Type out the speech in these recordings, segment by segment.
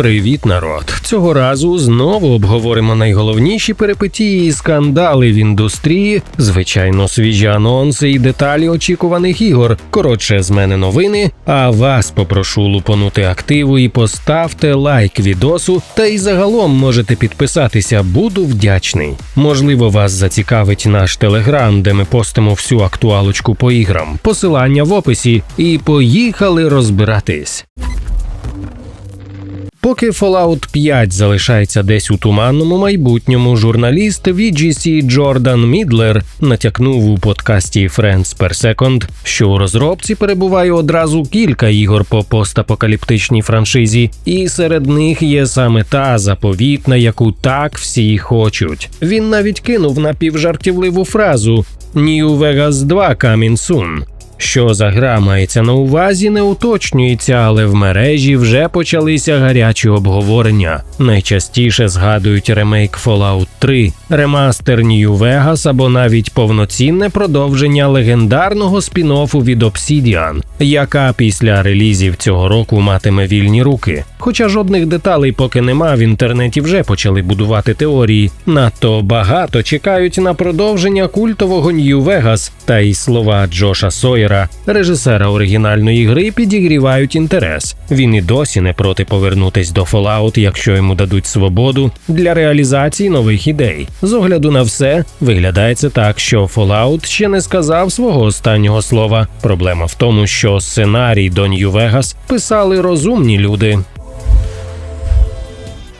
Привіт, народ! Цього разу знову обговоримо найголовніші перипетії і скандали в індустрії, звичайно, свіжі анонси і деталі очікуваних ігор. Коротше, з мене новини. А вас попрошу лупонути активу і поставте лайк відосу, та й загалом можете підписатися. Буду вдячний. Можливо, вас зацікавить наш телеграм, де ми постимо всю актуалочку по іграм. Посилання в описі. І поїхали розбиратись. Поки Fallout 5 залишається десь у туманному майбутньому, журналіст VGC Джордан Мідлер натякнув у подкасті Friends Per Second, що у розробці перебуває одразу кілька ігор по постапокаліптичній франшизі, і серед них є саме та заповітна, яку так всі хочуть. Він навіть кинув напівжартівливу фразу New Vegas 2 coming soon». Що за гра мається на увазі, не уточнюється, але в мережі вже почалися гарячі обговорення. Найчастіше згадують ремейк Fallout 3, ремастер New Vegas або навіть повноцінне продовження легендарного спін-оффу від Obsidian, яка після релізів цього року матиме вільні руки. Хоча жодних деталей поки нема, в інтернеті вже почали будувати теорії. Надто багато чекають на продовження культового New Vegas, та й слова Джоша Сойера, режисера оригінальної гри, підігрівають інтерес. Він і досі не проти повернутись до Fallout, якщо йому дадуть свободу для реалізації нових ідей. З огляду на все виглядає це так, що Fallout ще не сказав свого останнього слова. Проблема в тому, що сценарій до Vegas писали розумні люди.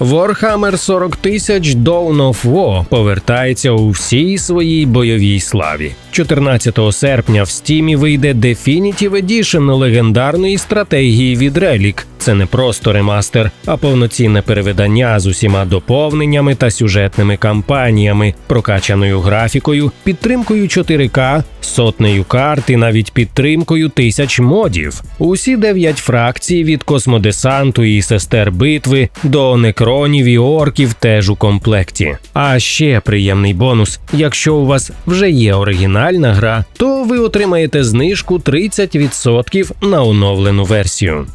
Warhammer 40 тисяч Dawn of War повертається у всій своїй бойовій славі. 14 серпня в стімі вийде Definitive Edition легендарної стратегії від Relic. Це не просто ремастер, а повноцінне перевидання з усіма доповненнями та сюжетними кампаніями, прокачаною графікою, підтримкою 4К, сотнею карт і навіть підтримкою тисяч модів. Усі дев'ять фракцій від космодесанту і сестер битви до некронів і орків теж у комплекті. А ще приємний бонус: якщо у вас вже є оригінальна гра, то ви отримаєте знижку 30% на оновлену версію.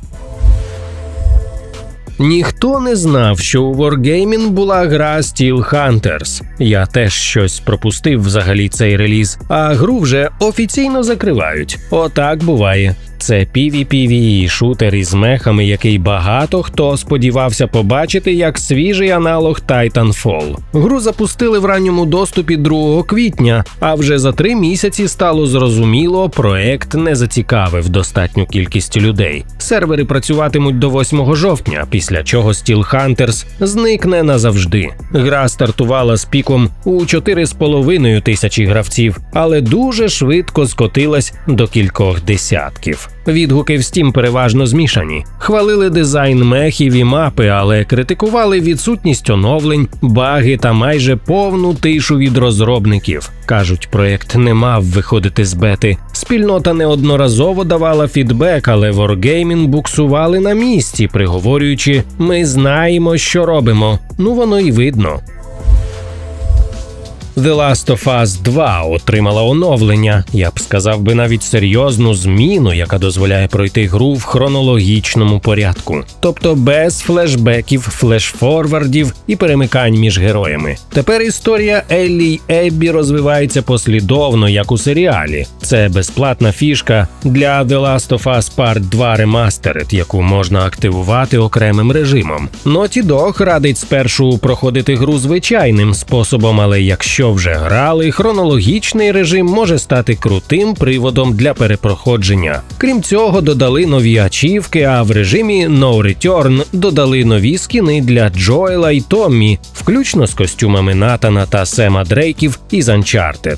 Ніхто не знав, що у Wargaming була гра Steel Hunters. Я теж щось пропустив взагалі цей реліз, а гру вже офіційно закривають. Отак буває. Це PvPvE шутер із мехами, який багато хто сподівався побачити як свіжий аналог Titanfall. Гру запустили в ранньому доступі 2 квітня, а вже за три місяці стало зрозуміло, проект не зацікавив достатню кількість людей. Сервери працюватимуть до 8 жовтня, після чого Steel Hunters зникне назавжди. Гра стартувала з піком у 4,5 тисячі гравців, але дуже швидко скотилась до кількох десятків. Відгуки в Steam переважно змішані. Хвалили дизайн мехів і мапи, але критикували відсутність оновлень, баги та майже повну тишу від розробників. Кажуть, проект не мав виходити з бети. Спільнота неодноразово давала фідбек, але Wargaming буксували на місці, приговорюючи: ми знаємо, що робимо. Ну воно й видно. The Last of Us 2 отримала оновлення, я б сказав би навіть серйозну зміну, яка дозволяє пройти гру в хронологічному порядку, тобто без флешбеків, флешфорвардів і перемикань між героями. Тепер історія Еллі й Еббі розвивається послідовно, як у серіалі. Це безплатна фішка для The Last of Us Part 2 Remastered, яку можна активувати окремим режимом. Naughty Dog радить спершу проходити гру звичайним способом, але якщо вже грали, хронологічний режим може стати крутим приводом для перепроходження. Крім цього, додали нові ачівки, а в режимі No Return додали нові скіни для Джоела і Томмі, включно з костюмами Натана та Сема Дрейків із Uncharted.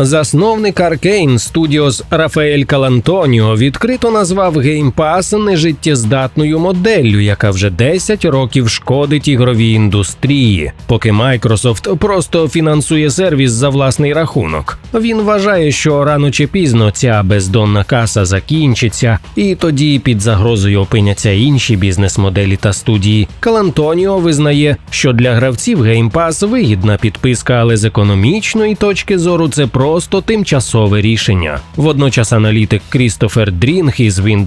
Засновник Arkane Studios Рафаель Калантоніо відкрито назвав Game Pass нежиттєздатною моделлю, яка вже 10 років шкодить ігровій індустрії, поки Microsoft просто фінансує сервіс за власний рахунок. Він вважає, що рано чи пізно ця бездонна каса закінчиться, і тоді під загрозою опиняться інші бізнес-моделі та студії. Калантоніо визнає, що для гравців Game Pass вигідна підписка, але з економічної точки зору це про просто тимчасове рішення. Водночас аналітик Крістофер Дрінг із Windows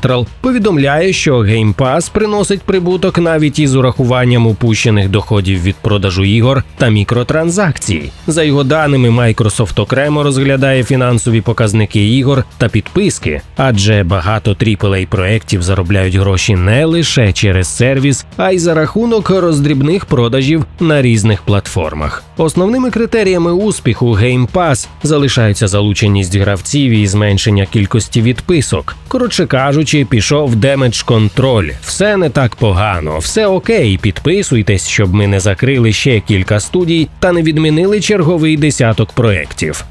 Central повідомляє, що Game Pass приносить прибуток навіть із урахуванням упущених доходів від продажу ігор та мікротранзакцій. За його даними, Microsoft окремо розглядає фінансові показники ігор та підписки, адже багато aaa проєктів заробляють гроші не лише через сервіс, а й за рахунок роздрібних продажів на різних платформах. Основними критеріями успіху Game Pass час залишається залученість гравців і зменшення кількості відписок. Коротше кажучи, пішов демедж контроль. Все не так погано, все окей. Підписуйтесь, щоб ми не закрили ще кілька студій та не відмінили черговий десяток проєктів.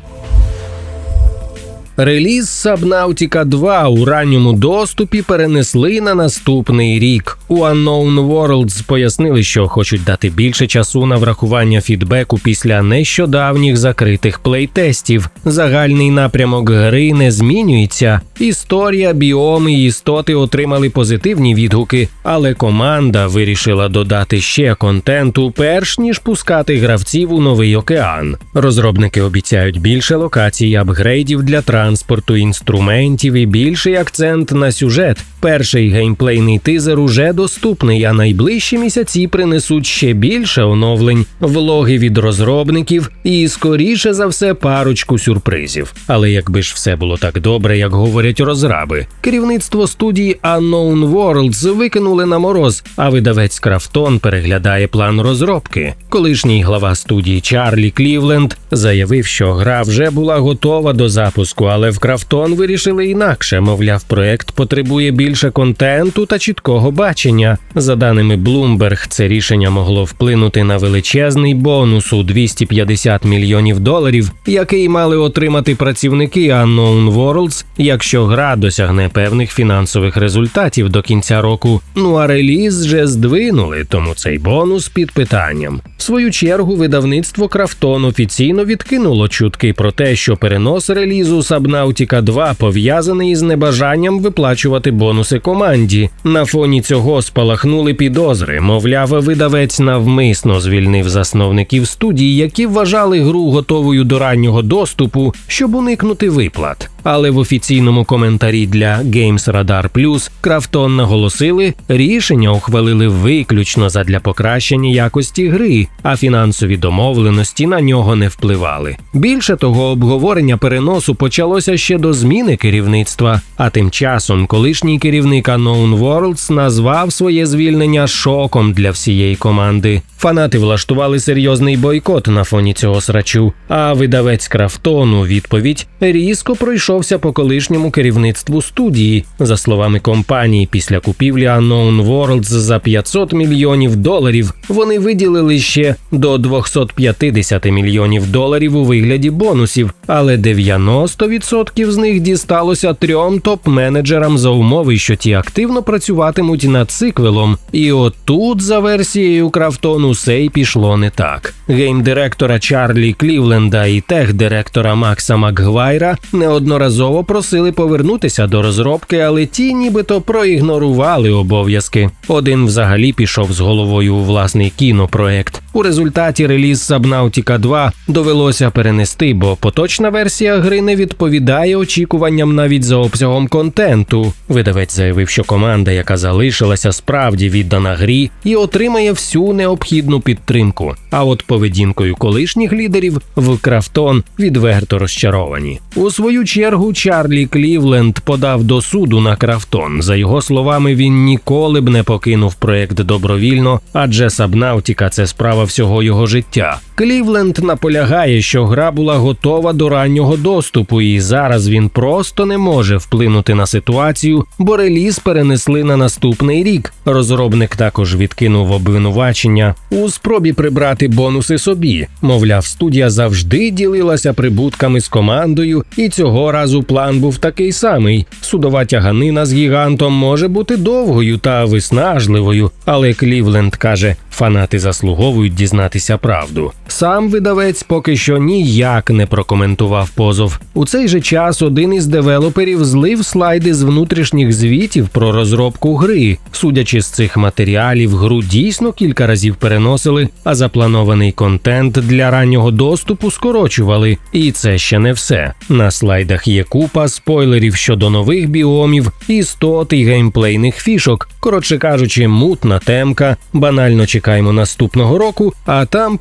Реліз Subnautica 2 у ранньому доступі перенесли на наступний рік. У Unknown Worlds пояснили, що хочуть дати більше часу на врахування фідбеку після нещодавніх закритих плейтестів. Загальний напрямок гри не змінюється. Історія, біоми і істоти отримали позитивні відгуки, але команда вирішила додати ще контенту, перш ніж пускати гравців у новий океан. Розробники обіцяють більше локацій, апгрейдів для транспорту, транспорту, інструментів і більший акцент на сюжет. Перший геймплейний тизер уже доступний, а найближчі місяці принесуть ще більше оновлень, влоги від розробників і, скоріше за все, парочку сюрпризів. Але якби ж все було так добре, як говорять розраби, керівництво студії Unknown Worlds викинули на мороз, а видавець Крафтон переглядає план розробки. Колишній глава студії Чарлі Клівленд заявив, що гра вже була готова до запуску, але в Крафтон вирішили інакше. Мовляв, проект потребує більше контенту та чіткого бачення. За даними Bloomberg, це рішення могло вплинути на величезний бонус у 250 мільйонів доларів, який мали отримати працівники Unknown Worlds, якщо гра досягне певних фінансових результатів до кінця року. Ну а реліз вже здвинули, тому цей бонус під питанням. В свою чергу видавництво Крафтон офіційно відкинуло чутки про те, що перенос релізу Subnautica 2 пов'язаний із небажанням виплачувати бонуси команді. На фоні цього спалахнули підозри. Мовляв, видавець навмисно звільнив засновників студії, які вважали гру готовою до раннього доступу, щоб уникнути виплат. Але в офіційному коментарі для Games Radar Plus Крафтон наголосили, рішення ухвалили виключно задля покращення якості гри, а фінансові домовленості на нього не впливали. Більше того, обговорення переносу почалося ще до зміни керівництва. А тим часом колишній керівник Unknown Worlds назвав своє звільнення шоком для всієї команди. Фанати влаштували серйозний бойкот на фоні цього срачу. А видавець Крафтон у відповідь різко пройшовся по колишньому керівництву студії. За словами компанії, після купівлі Unknown Worlds за 500 мільйонів доларів вони виділили ще до 250 мільйонів доларів у вигляді бонусів, але 90% з них дісталося трьом топ-менеджерам за умови, що ті активно працюватимуть над циквелом. І отут, за версією Крафтону, усе й пішло не так. Гейм-директора Чарлі Клівленда і тех-директора Макса Макгвайра неодноразово неодноразово просили повернутися до розробки, але ті нібито проігнорували обов'язки. Один взагалі пішов з головою у власний кінопроект. У результаті реліз Subnautica 2 довелося перенести, бо поточна версія гри не відповідає очікуванням навіть за обсягом контенту. Видавець заявив, що команда, яка залишилася, справді віддана грі і отримає всю необхідну підтримку. А от поведінкою колишніх лідерів в Крафтон відверто розчаровані. У свою чергу Чарлі Клівленд подав до суду на Крафтон. За його словами, він ніколи б не покинув проект добровільно, адже Сабнавтіка це справа всього його життя. Клівленд наполягає, що гра була готова до раннього доступу, і зараз він просто не може вплинути на ситуацію, бо реліз перенесли на наступний рік. Розробник також відкинув обвинувачення у спробі прибрати бонуси собі. Мовляв, студія завжди ділилася прибутками з командою, і цього разу план був такий самий. Судова тяганина з гігантом може бути довгою та виснажливою, але Клівленд каже, фанати заслуговують дізнатися правду. Сам видавець поки що ніяк не прокоментував позов. У цей же час один із девелоперів злив слайди з внутрішніх звітів про розробку гри. Судячи з цих матеріалів, гру дійсно кілька разів переносили, а запланований контент для раннього доступу скорочували. І це ще не все. На слайдах є купа спойлерів щодо нових біомів, істот і геймплейних фішок. Коротше кажучи, мутна темка. Банально чекаємо наступного року, а там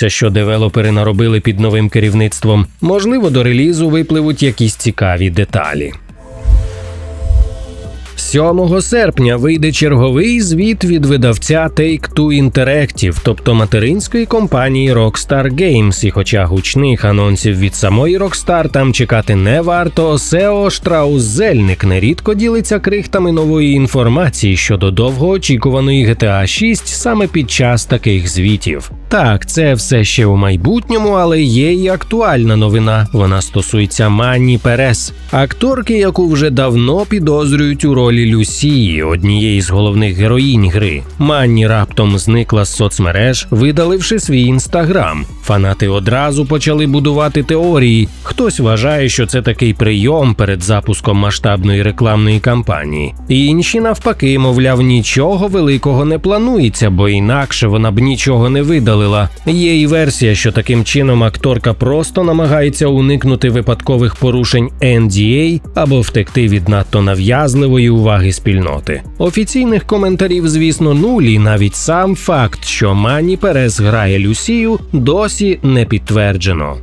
подивимося, що девелопери наробили під новим керівництвом. Можливо, до релізу випливуть якісь цікаві деталі. 7 серпня вийде черговий звіт від видавця Take-Two Interactive, тобто материнської компанії Rockstar Games. І хоча гучних анонсів від самої Rockstar там чекати не варто, SEO Штраус Зельник нерідко ділиться крихтами нової інформації щодо довгоочікуваної GTA 6 саме під час таких звітів. Так, це все ще у майбутньому, але є і актуальна новина. Вона стосується Манні Перес, акторки, яку вже давно підозрюють у ролі Люсії, однієї з головних героїнь гри. Манні раптом зникла з соцмереж, видаливши свій інстаграм. Фанати одразу почали будувати теорії. Хтось вважає, що це такий прийом перед запуском масштабної рекламної кампанії. Інші навпаки, мовляв, нічого великого не планується, бо інакше вона б нічого не видалила. Є і версія, що таким чином акторка просто намагається уникнути випадкових порушень NDA або втекти від надто нав'язливої уваги спільноти. Офіційних коментарів, звісно, нулі. Навіть сам факт, що Мані Перес грає Люсію, досі не підтверджено.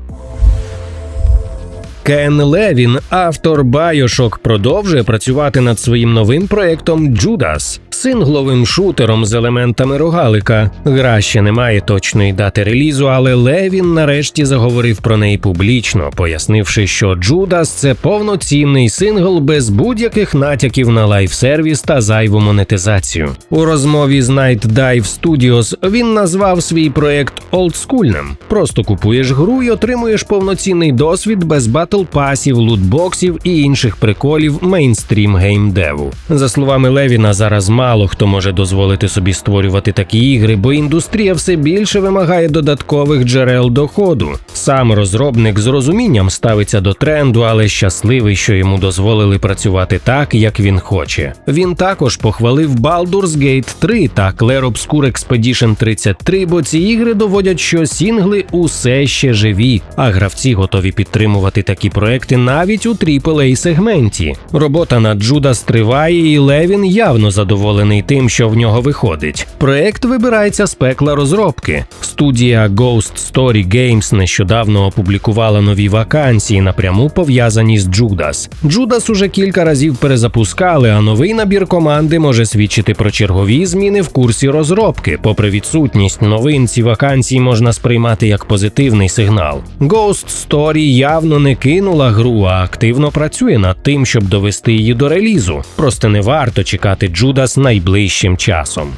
Кен Левін, автор Байошок, продовжує працювати над своїм новим проєктом Judas, сингловим шутером з елементами рогалика. Гра ще не має точної дати релізу, але Левін нарешті заговорив про неї публічно, пояснивши, що Judas – це повноцінний сингл без будь-яких натяків на лайфсервіс та зайву монетизацію. У розмові з Night Dive Studios він назвав свій проєкт олдскульним. Просто купуєш гру і отримуєш повноцінний досвід без батл пасів, лутбоксів і інших приколів мейнстрім геймдеву. За словами Левіна, зараз мало хто може дозволити собі створювати такі ігри, бо індустрія все більше вимагає додаткових джерел доходу. Сам розробник з розумінням ставиться до тренду, але щасливий, що йому дозволили працювати так, як він хоче. Він також похвалив Baldur's Gate 3 та Clair Obscur Expedition 33, бо ці ігри доводять, що сінгли усе ще живі, а гравці готові підтримувати такі проекти навіть у aaa сегменті. Робота над Judas триває, і Левін явно задоволений тим, що в нього виходить. Проект вибирається з пекла розробки. Студія Ghost Story Games нещодавно опублікувала нові вакансії, напряму пов'язані з Judas. Judas уже кілька разів перезапускали, а новий набір команди може свідчити про чергові зміни в курсі розробки. Попри відсутність новин, ці вакансії можна сприймати як позитивний сигнал. Ghost Story явно не кинула гру, а активно працює над тим, щоб довести її до релізу. Просто не варто чекати Judas найближчим часом.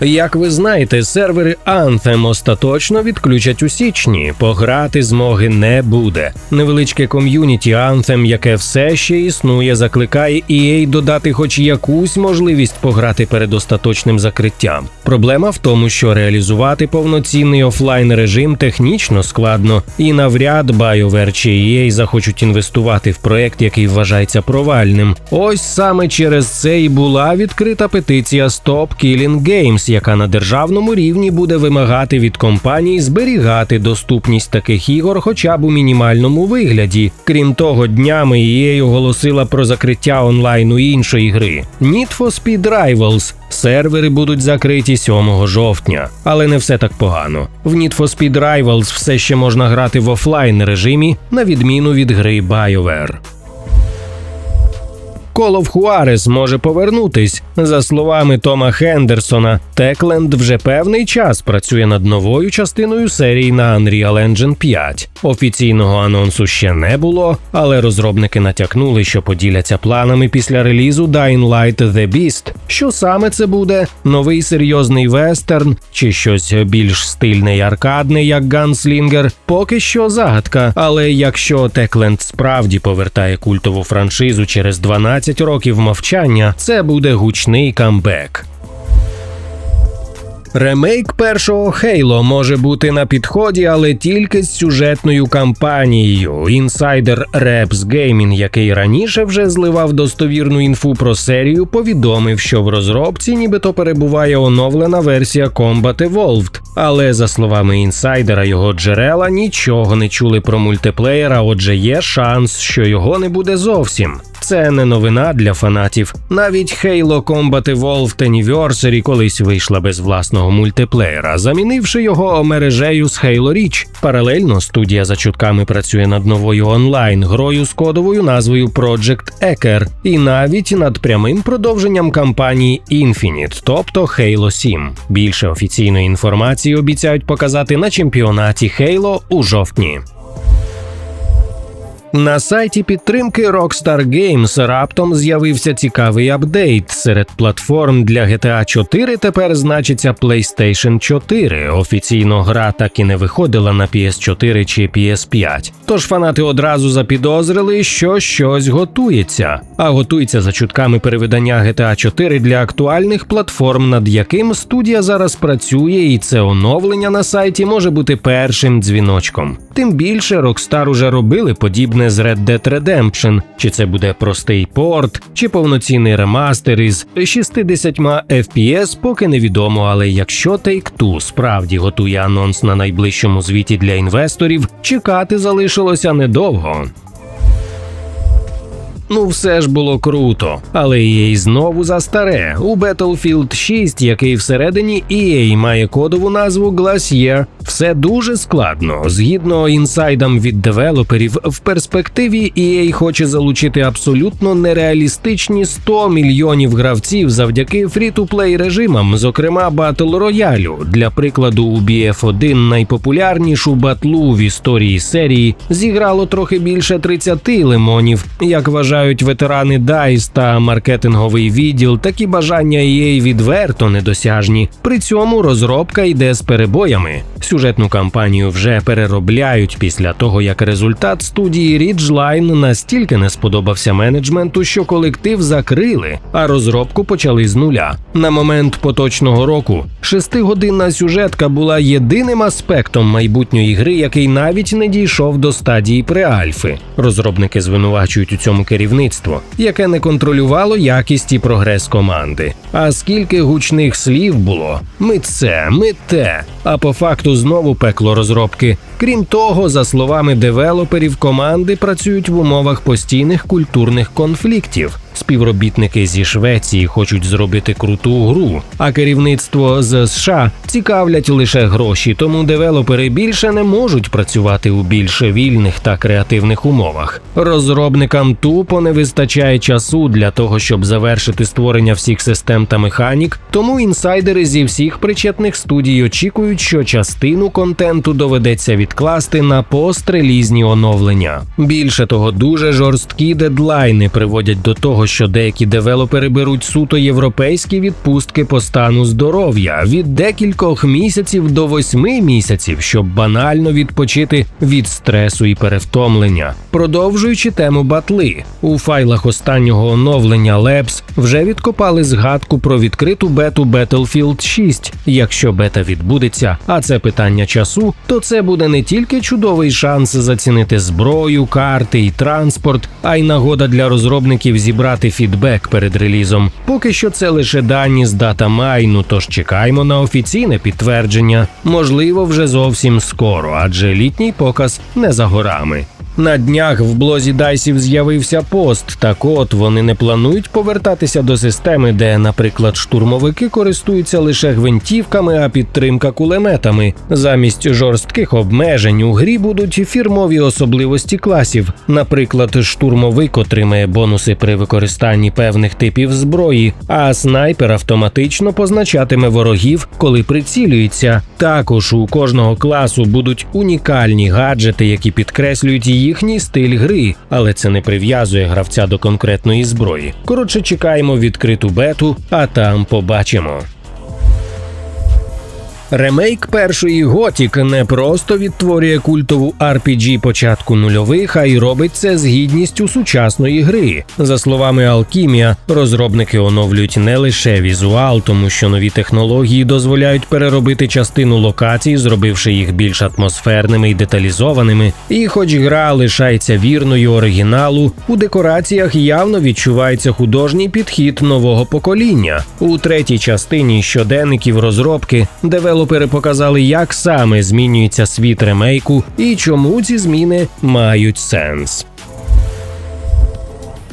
Як ви знаєте, сервери Anthem остаточно відключать у січні. Пограти змоги не буде. Невеличке ком'юніті Anthem, яке все ще існує, закликає EA додати хоч якусь можливість пограти перед остаточним закриттям. Проблема в тому, що реалізувати повноцінний офлайн режим технічно складно, і навряд BioWare чи EA захочуть інвестувати в проект, який вважається провальним. Ось саме через це і була відкрита петиція Stop Killing Games, яка на державному рівні буде вимагати від компаній зберігати доступність таких ігор, хоча б у мінімальному вигляді. Крім того, днями EA оголосила про закриття онлайну іншої гри Need for Speed Rivals. Сервери будуть закриті 7 жовтня, але не все так погано. В Need for Speed Rivals все ще можна грати в офлайн режимі, на відміну від гри BioWare. Of Juarez може повернутись. За словами Тома Хендерсона, Techland вже певний час працює над новою частиною серії на Unreal Engine 5. Офіційного анонсу ще не було, але розробники натякнули, що поділяться планами після релізу Dying Light The Beast. Що саме це буде? Новий серйозний вестерн чи щось більш стильне й аркадне, як Gunslinger? Поки що загадка. Але якщо Techland справді повертає культову франшизу через 12 років мовчання, це буде гучний камбек. Ремейк першого Хейло може бути на підході, але тільки з сюжетною кампанією. Інсайдер Reps Gaming, який раніше вже зливав достовірну інфу про серію, повідомив, що в розробці нібито перебуває оновлена версія Combat Evolved. Але за словами інсайдера, його джерела нічого не чули про мультиплеєра, отже, є шанс, що його не буде зовсім. Це не новина для фанатів. Навіть Halo Combat Evolved Anniversary колись вийшла без власного мультиплеєра, замінивши його мережею з Halo Reach. Паралельно студія за чутками працює над новою онлайн грою з кодовою назвою Project Ecker і навіть над прямим продовженням кампанії Infinite, тобто Halo 7. Більше офіційної інформації обіцяють показати на чемпіонаті Halo у жовтні. На сайті підтримки Rockstar Games раптом з'явився цікавий апдейт. Серед платформ для GTA 4 тепер значиться PlayStation 4. Офіційно гра так і не виходила на PS4 чи PS5. Тож фанати одразу запідозрили, що щось готується. А готується за чутками перевидання GTA 4 для актуальних платформ, над яким студія зараз працює, і це оновлення на сайті може бути першим дзвіночком. Тим більше Rockstar уже робили подібне з Red Dead Redemption. Чи це буде простий порт, чи повноцінний ремастер із 60 FPS, поки невідомо. Але якщо Take-Two справді готує анонс на найближчому звіті для інвесторів, чекати залишилося недовго. Ну, все ж було круто, але EA знову застаре. У Battlefield 6, який всередині EA має кодову назву Glacier, все дуже складно. Згідно інсайдам від девелоперів, в перспективі EA хоче залучити абсолютно нереалістичні 100 мільйонів гравців завдяки фрі-ту-плей режимам, зокрема Battle Royale. Для прикладу, у BF1 найпопулярнішу батлу в історії серії зіграло трохи більше 30 лимонів, як вважає вважають ветерани DICE та маркетинговий відділ, такі бажання EA відверто недосяжні. При цьому розробка йде з перебоями. Сюжетну кампанію вже переробляють після того, як результат студії Ridgeline настільки не сподобався менеджменту, що колектив закрили, а розробку почали з нуля. На момент поточного року шестигодинна сюжетка була єдиним аспектом майбутньої гри, який навіть не дійшов до стадії преальфи. Розробники звинувачують у цьому керівництво, яке не контролювало якість і прогрес команди. А скільки гучних слів було: ми це, ми те. А по факту знову пекло розробки. Крім того, за словами девелоперів, команди працюють в умовах постійних культурних конфліктів. Співробітники зі Швеції хочуть зробити круту гру, а керівництво з США цікавлять лише гроші, тому девелопери більше не можуть працювати у більш вільних та креативних умовах. Розробникам тупо не вистачає часу для того, щоб завершити створення всіх систем та механік. Тому інсайдери зі всіх причетних студій очікують, що частину контенту доведеться відкласти на пострелізні оновлення. Більше того, дуже жорсткі дедлайни приводять до того, що деякі девелопери беруть суто європейські відпустки по стану здоров'я від декількох місяців до восьми місяців, щоб банально відпочити від стресу і перевтомлення. Продовжуючи тему батли, у файлах останнього оновлення Labs вже відкопали згадку про відкриту бету Battlefield 6. Якщо бета відбудеться, а це питання часу, то це буде не тільки чудовий шанс зацінити зброю, карти і транспорт, а й нагода для розробників зібрати фідбек перед релізом. Поки що це лише дані з дата майну, тож чекаємо на офіційне підтвердження. Можливо, вже зовсім скоро, адже літній показ не за горами. На днях в блозі Дайсів з'явився пост. Так от вони не планують повертатися до системи, де, наприклад, штурмовики користуються лише гвинтівками, а підтримка кулеметами. Замість жорстких обмежень у грі будуть фірмові особливості класів. Наприклад, штурмовик отримає бонуси при використанні певних типів зброї, а снайпер автоматично позначатиме ворогів, коли прицілюється. Також у кожного класу будуть унікальні гаджети, які підкреслюють їхній стиль гри, але це не прив'язує гравця до конкретної зброї. Коротше, чекаємо відкриту бету, а там побачимо. Ремейк першої Готік не просто відтворює культову RPG початку нульових, а й робить це з гідністю сучасної гри. За словами Алкімія, розробники оновлюють не лише візуал, тому що нові технології дозволяють переробити частину локацій, зробивши їх більш атмосферними і деталізованими. І, хоч гра лишається вірною оригіналу, у декораціях явно відчувається художній підхід нового покоління. У третій частині щоденників розробки девелопери показали, як саме змінюється світ ремейку і чому ці зміни мають сенс.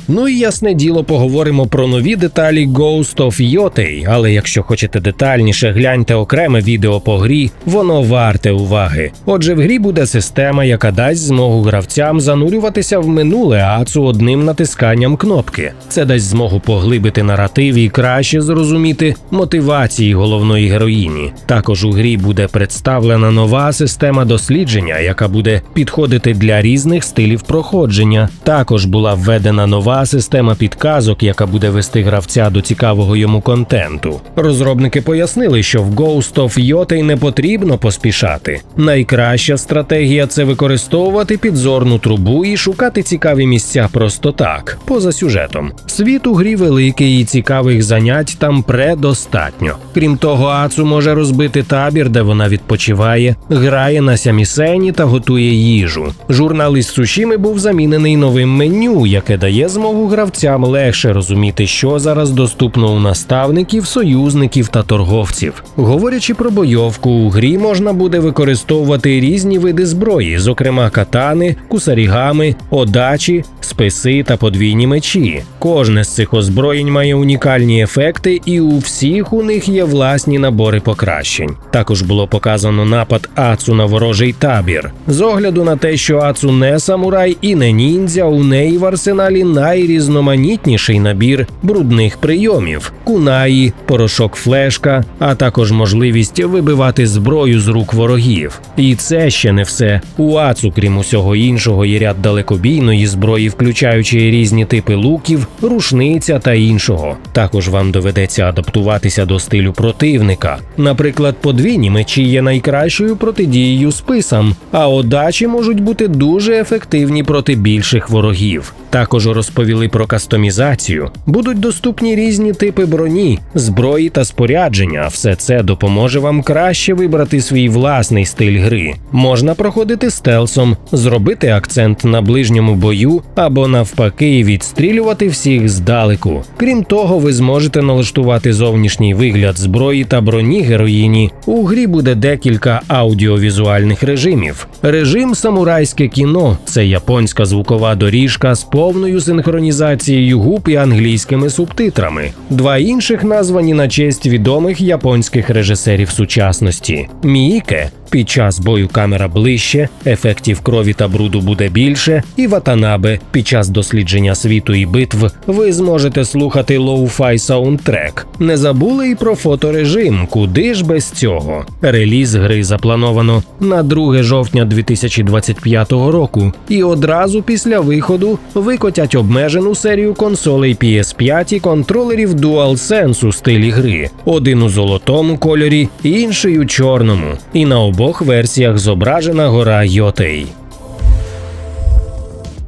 Ну і ясне діло, поговоримо про нові деталі Ghost of Yotei, але якщо хочете детальніше, гляньте окреме відео по грі, воно варте уваги. Отже, в грі буде система, яка дасть змогу гравцям занурюватися в минуле ацу одним натисканням кнопки. Це дасть змогу поглибити наратив і краще зрозуміти мотивації головної героїні. Також у грі буде представлена нова система дослідження, яка буде підходити для різних стилів проходження. Також була введена нова система підказок, яка буде вести гравця до цікавого йому контенту. Розробники пояснили, що в Ghost of Yotei не потрібно поспішати. Найкраща стратегія це використовувати підзорну трубу і шукати цікаві місця просто так, поза сюжетом. Світ у грі великий і цікавих занять там предостатньо. Крім того, Ацу може розбити табір, де вона відпочиває, грає на сямісені та готує їжу. Журналіст Сушіми був замінений новим меню, яке дає змогу гравцям легше розуміти, що зараз доступно у наставників, союзників та торговців. Говорячи про бойовку, у грі можна буде використовувати різні види зброї, зокрема катани, кусарігами, одачі, списи та подвійні мечі. Кожне з цих озброєнь має унікальні ефекти, і у всіх у них є власні набори покращень. Також було показано напад Ацу на ворожий табір. З огляду на те, що Ацу не самурай і не ніндзя, у неї в арсеналі найрізноманітніший набір брудних прийомів: кунаї, порошок флешка, а також можливість вибивати зброю з рук ворогів. І це ще не все. У Ацу, крім усього іншого, є ряд далекобійної зброї, включаючи різні типи луків, рушниця та іншого. Також вам доведеться адаптуватися до стилю противника. Наприклад, подвійні мечі є найкращою протидією списам, а одачі можуть бути дуже ефективні проти більших ворогів. Також розповіли про кастомізацію. Будуть доступні різні типи броні, зброї та спорядження. Все це допоможе вам краще вибрати свій власний стиль гри. Можна проходити стелсом, зробити акцент на ближньому бою або навпаки відстрілювати всіх здалеку. Крім того, ви зможете налаштувати зовнішній вигляд зброї та броні героїні. У грі буде декілька аудіовізуальних режимів. Режим самурайське кіно це японська звукова доріжка з повною синхронізацією губ і англійськими субтитрами. Два інших названі на честь відомих японських режисерів сучасності: Мііке Під час бою камера ближче, ефектів крові та бруду буде більше, і Ватанабе під час дослідження світу і битв ви зможете слухати лоу-фай саундтрек. Не забули і про фоторежим, куди ж без цього. Реліз гри заплановано на 2 жовтня 2025 року, і одразу після виходу викотять обмежену серію консолей PS5 і контролерів DualSense у стилі гри. Один у золотому кольорі, інший у чорному. І на обох версіях зображена гора Йотей.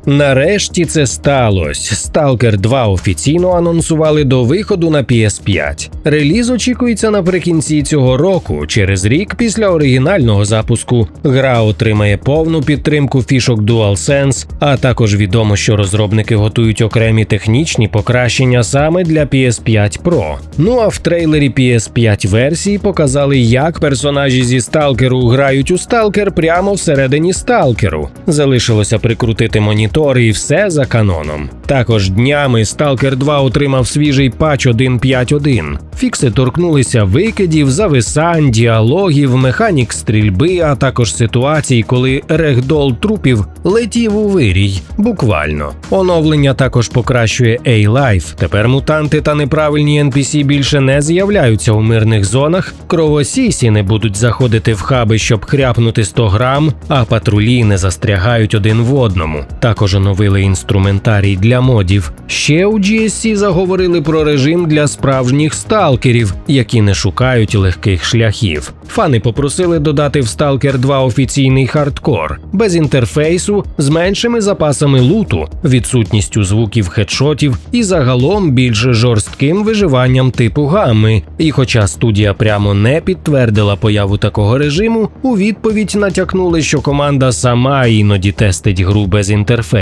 Нарешті це сталося. Stalker 2 офіційно анонсували до виходу на PS5. Реліз очікується наприкінці цього року. Через рік після оригінального запуску гра отримає повну підтримку фішок DualSense, а також відомо, що розробники готують окремі технічні покращення саме для PS5 Pro. Ну а в трейлері PS5 версії показали, як персонажі зі Сталкеру грають у Сталкер прямо всередині Сталкеру. Залишилося прикрутити монітор і все за каноном. Також днями Stalker 2 отримав свіжий патч 1.5.1. Фікси торкнулися викидів, зависань, діалогів, механік стрільби, а також ситуацій, коли регдол трупів летів у вирій. Буквально. Оновлення також покращує A-Life. Тепер мутанти та неправильні NPC більше не з'являються у мирних зонах. Кровосісі не будуть заходити в хаби, щоб хряпнути 100 грам, а патрулі не застрягають один в одному. Також оновили інструментарій для модів. Ще у GSC заговорили про режим для справжніх сталкерів, які не шукають легких шляхів. Фани попросили додати в Stalker 2 офіційний хардкор, без інтерфейсу, з меншими запасами луту, відсутністю звуків хедшотів і загалом більш жорстким виживанням типу гамми. І хоча студія прямо не підтвердила появу такого режиму, у відповідь натякнули, що команда сама іноді тестить гру без інтерфейсу.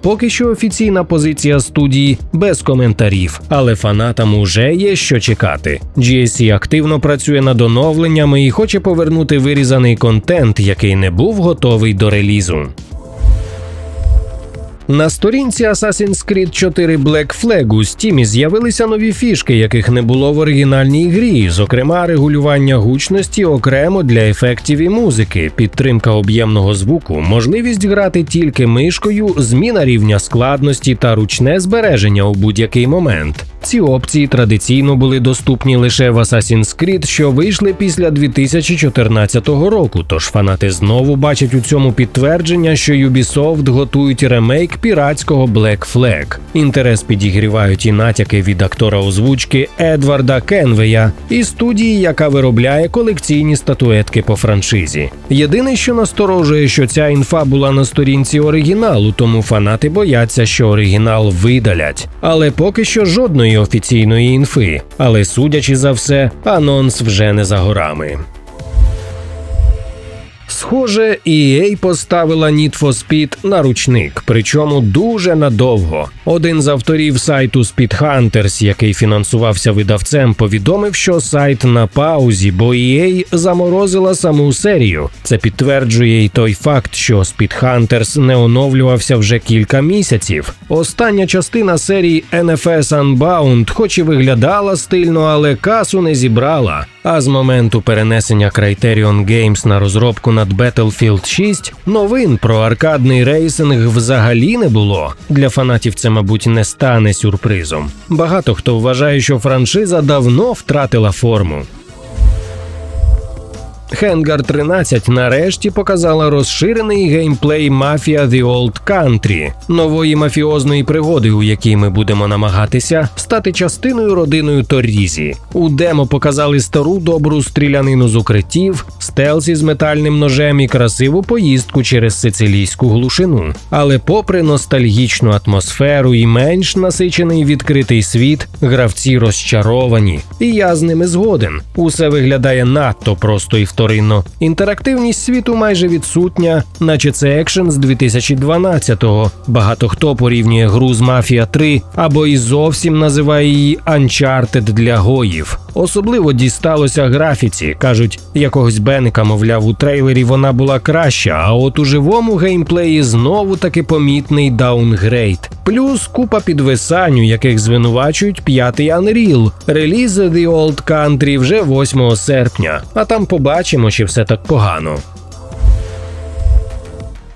Поки що офіційна позиція студії без коментарів, але фанатам уже є що чекати. GSC активно працює над оновленнями і хоче повернути вирізаний контент, який не був готовий до релізу. На сторінці Assassin's Creed 4 Black Flag у Steam з'явилися нові фішки, яких не було в оригінальній грі, зокрема регулювання гучності окремо для ефектів і музики, підтримка об'ємного звуку, можливість грати тільки мишкою, зміна рівня складності та ручне збереження у будь-який момент. Ці опції традиційно були доступні лише в Assassin's Creed, що вийшли після 2014 року. Тож фанати знову бачать у цьому підтвердження, що Ubisoft готують ремейк піратського Black Flag. Інтерес підігрівають і натяки від актора озвучки Едварда Кенвея і студії, яка виробляє колекційні статуетки по франшизі. Єдине, що насторожує, що ця інфа була на сторінці оригіналу, тому фанати бояться, що оригінал видалять. Але поки що жодної офіційної інфи. Але судячи за все, анонс вже не за горами. Схоже, EA поставила Need for Speed на ручник, причому дуже надовго. Один з авторів сайту Speed Hunters, який фінансувався видавцем, повідомив, що сайт на паузі, бо EA заморозила саму серію. Це підтверджує й той факт, що Speed Hunters не оновлювався вже кілька місяців. Остання частина серії NFS Unbound, хоч і виглядала стильно, але касу не зібрала. А з моменту перенесення Criterion Games на розробку над Battlefield 6 новин про аркадний рейсинг взагалі не було. Для фанатів це, мабуть, не стане сюрпризом. Багато хто вважає, що франшиза давно втратила форму. Хенгар 13 нарешті показала розширений геймплей Mafia The Old Country, нової мафіозної пригоди, у якій ми будемо намагатися стати частиною родиною Торізі. У демо показали стару добру стрілянину з укриттів, стелсі з метальним ножем і красиву поїздку через сицилійську глушину. Але, попри ностальгічну атмосферу і менш насичений відкритий світ, гравці розчаровані. І я з ними згоден. Усе виглядає надто просто і вторинно. Інтерактивність світу майже відсутня, наче це екшен з 2012-го. Багато хто порівнює гру з Мафія 3 або і зовсім називає її Uncharted для гоїв. Особливо дісталося графіці, кажуть, якогось Бен механіка, мовляв, у трейлері вона була краща, а от у живому геймплеї знову таки помітний даунгрейд. Плюс купа підвисань, у яких звинувачують п'ятий Unreal. Реліз The Old Country вже 8 серпня, а там побачимо, чи все так погано.